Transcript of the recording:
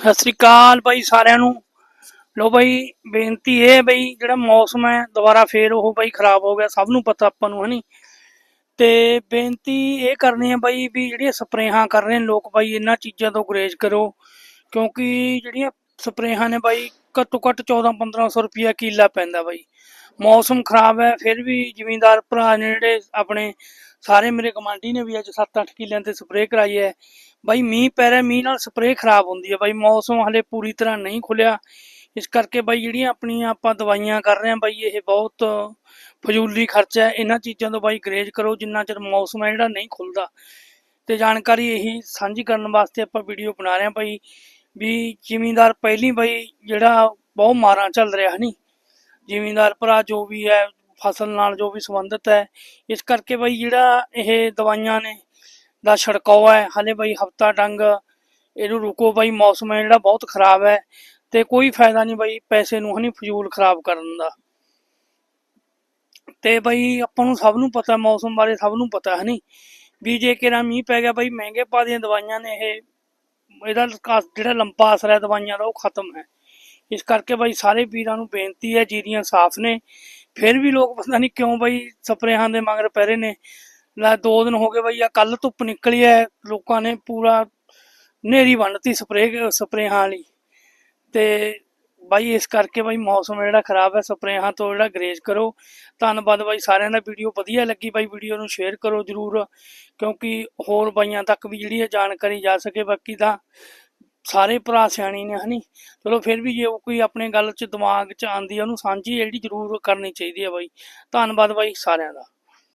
ਸਤਿ ਸ੍ਰੀ ਅਕਾਲ ਬਾਈ ਸਾਰਿਆਂ ਨੂੰ। ਲੋ ਬਾਈ, ਬੇਨਤੀ ਇਹ ਹੈ ਬਈ, ਜਿਹੜਾ ਮੌਸਮ ਹੈ, ਦੁਬਾਰਾ ਫੇਰ ਉਹ ਬਾਈ ਖਰਾਬ ਹੋ ਗਿਆ, ਸਭ ਨੂੰ ਪਤਾ ਆਪਾਂ ਨੂੰ, ਹਨੀ ਤੇ ਬੇਨਤੀ ਇਹ ਕਰਨੀ ਹੈ ਬਾਈ ਵੀ ਜਿਹੜੀਆਂ ਸਪਰੇਹਾਂ ਕਰ ਰਹੇ ਨੇ ਲੋਕ ਬਾਈ, ਇਹਨਾਂ ਚੀਜ਼ਾਂ ਤੋਂ ਗੁਰੇਜ਼ ਕਰੋ। ਕਿਉਂਕਿ ਜਿਹੜੀਆਂ ਸਪਰੇਹਾਂ ਨੇ ਬਾਈ, ਘੱਟੋ ਘੱਟ 14 1500 ਰੁਪਿਆ ਕਿੱਲਾ ਪੈਂਦਾ ਬਾਈ। ਮੌਸਮ ਖਰਾਬ ਹੈ, ਫਿਰ ਵੀ ਜ਼ਿਮੀਂਦਾਰ ਭਰਾ ਨੇ ਜਿਹੜੇ ਆਪਣੇ ਸਾਰੇ ਮੇਰੇ ਕਮਾਂਡੀ ਨੇ ਵੀ ਅੱਜ 7-8 ਕਿੱਲਿਆਂ ਤੇ ਸਪਰੇਅ ਕਰਾਈ ਹੈ। ਬਾਈ ਮੀਂਹ ਪੈ ਰਿਹਾ, ਮੀਂਹ ਨਾਲ ਸਪਰੇਅ ਖਰਾਬ ਹੁੰਦੀ ਹੈ। ਬਾਈ ਮੌਸਮ ਹਲੇ ਪੂਰੀ ਤਰ੍ਹਾਂ ਨਹੀਂ ਖੁੱਲਿਆ। ਇਸ ਕਰਕੇ ਬਾਈ ਜਿਹੜੀਆਂ ਆਪਣੀਆਂ ਆਪਾਂ ਦਵਾਈਆਂ ਕਰ ਰਹੇ ਹਾਂ, ਬਾਈ ਇਹ ਬਹੁਤ ਫਜ਼ੂਲੀ ਖਰਚਾ ਹੈ। ਇਹਨਾਂ ਚੀਜ਼ਾਂ ਤੋਂ ਬਾਈ ਗਰੇਜ ਕਰੋ, ਜਿੰਨਾ ਚਿਰ ਮੌਸਮ ਹੈ ਜਿਹੜਾ ਨਹੀਂ ਖੁੱਲਦਾ। ਤੇ ਜਾਣਕਾਰੀ ਇਹੀ ਸਾਂਝੀ ਕਰਨ ਵਾਸਤੇ ਆਪਾਂ ਵੀਡੀਓ ਬਣਾ ਰਹੇ ਹਾਂ ਬਾਈ ਵੀ ਜ਼ਿਮੀਂਦਾਰ ਪਹਿਲੀ ਬਾਈ ਜਿਹੜਾ ਬਹੁਤ ਮਾਰਾਂ ਚੱਲ ਰਿਹਾ, ਹਨੀ ਜ਼ਿਮੀਂਦਾਰ ਭਰਾ ਜੋ ਵੀ ਹੈ ਫਸਲ ਨਾਲ ਜੋ ਵੀ ਸੰਬੰਧਿਤ ਹੈ, ਇਸ ਕਰਕੇ ਬਾਈ ਜਿਹੜਾ ਇਹ ਦਵਾਈਆਂ ਨੇ ਦਾ ਛੜਕਾਓ ਹੈ, ਹਲੇ ਬਾਈ ਹਫਤਾ ਡੰਗ ਇਹਨੂੰ ਰੁਕੋ ਬਾਈ, ਮੌਸਮ ਹੈ ਜਿਹੜਾ ਬਹੁਤ ਖਰਾਬ ਹੈ ਤੇ ਕੋਈ ਫਾਇਦਾ ਨਹੀਂ ਬਾਈ ਪੈਸੇ ਨੂੰ ਹਨੀ ਫਜ਼ੂਲ ਖਰਾਬ ਕਰਨ ਦਾ। ਤੇ ਬਈ ਆਪਾਂ ਨੂੰ ਸਭ ਨੂੰ ਪਤਾ, ਮੌਸਮ ਬਾਰੇ ਸਭ ਨੂੰ ਪਤਾ ਹੈ ਨਹੀਂ ਵੀ ਜੇ ਕਿਰਾ ਮੀਂਹ ਪੈ ਗਿਆ ਬਈ, ਮਹਿੰਗੇ ਪਾ ਦੀਆਂ ਦਵਾਈਆਂ ਨੇ ਇਹ, ਇਹਦਾ ਜਿਹੜਾ ਲੰਬਾ ਅਸਰ ਹੈ ਦਵਾਈਆਂ ਦਾ ਉਹ ਖਤਮ ਹੈ। ਇਸ ਕਰਕੇ ਬਾਈ ਸਾਰੇ ਵੀਰਾਂ ਨੂੰ ਬੇਨਤੀ ਹੈ, ਜੀਰੀਆਂ ਸਾਫ਼ ਨੇ ਫਿਰ ਵੀ ਲੋਕ ਪਤਾ ਨਹੀਂ ਕਿਉਂ ਬਾਈ ਸਪਰੇਹਾਂ ਦੇ ਮਗਰ ਪੈ ਰਹੇ ਨੇ। ਲੈ ਦੋ ਦਿਨ ਹੋ ਗਏ ਬਾਈ ਆ ਕੱਲ ਧੁੱਪ ਨਿਕਲੀ ਹੈ ਲੋਕਾਂ ਨੇ ਪੂਰਾ ਨੇਰੀ ਬੰਨਤੀ ਸਪਰੇਅ ਸਪਰੇਹਾਂ ਵਾਲੀ। ਤੇ ਬਾਈ ਇਸ ਕਰਕੇ ਬਾਈ ਮੌਸਮ ਜਿਹੜਾ ਖਰਾਬ ਹੈ ਸਪਰੇਹਾਂ ਤੋਂ ਜਿਹੜਾ ਗਰੇਜ ਕਰੋ। ਧੰਨਵਾਦ ਬਾਈ ਸਾਰਿਆਂ ਦਾ, ਵੀਡੀਓ ਵਧੀਆ ਲੱਗੀ ਬਾਈ, ਵੀਡੀਓ ਨੂੰ ਸ਼ੇਅਰ ਕਰੋ ਜਰੂਰ। ਕਿਉਂਕਿ ਹੋਰ ਬਾਈਆਂ ਤੱਕ ਵੀ ਜਿਹੜੀ ਹੈ ਜਾਣਕਾਰੀ ਜਾ ਸਕੇ, ਬਾਕੀ ਤਾਂ ਸਾਰੇ ਭਰਾ ਸਿਆਣੇ ਨੇ, ਹਨੀ ਚਲੋ ਫਿਰ ਵੀ ਜੇ ਕੋਈ ਆਪਣੇ ਗੱਲ 'ਚ ਦਿਮਾਗ 'ਚ ਆਂਦੀ ਆ, ਉਹਨੂੰ ਸਾਂਝੀ ਜਿਹੜੀ ਜ਼ਰੂਰ ਕਰਨੀ ਚਾਹੀਦੀ ਹੈ ਬਾਈ। ਧੰਨਵਾਦ ਬਾਈ ਸਾਰਿਆਂ ਦਾ।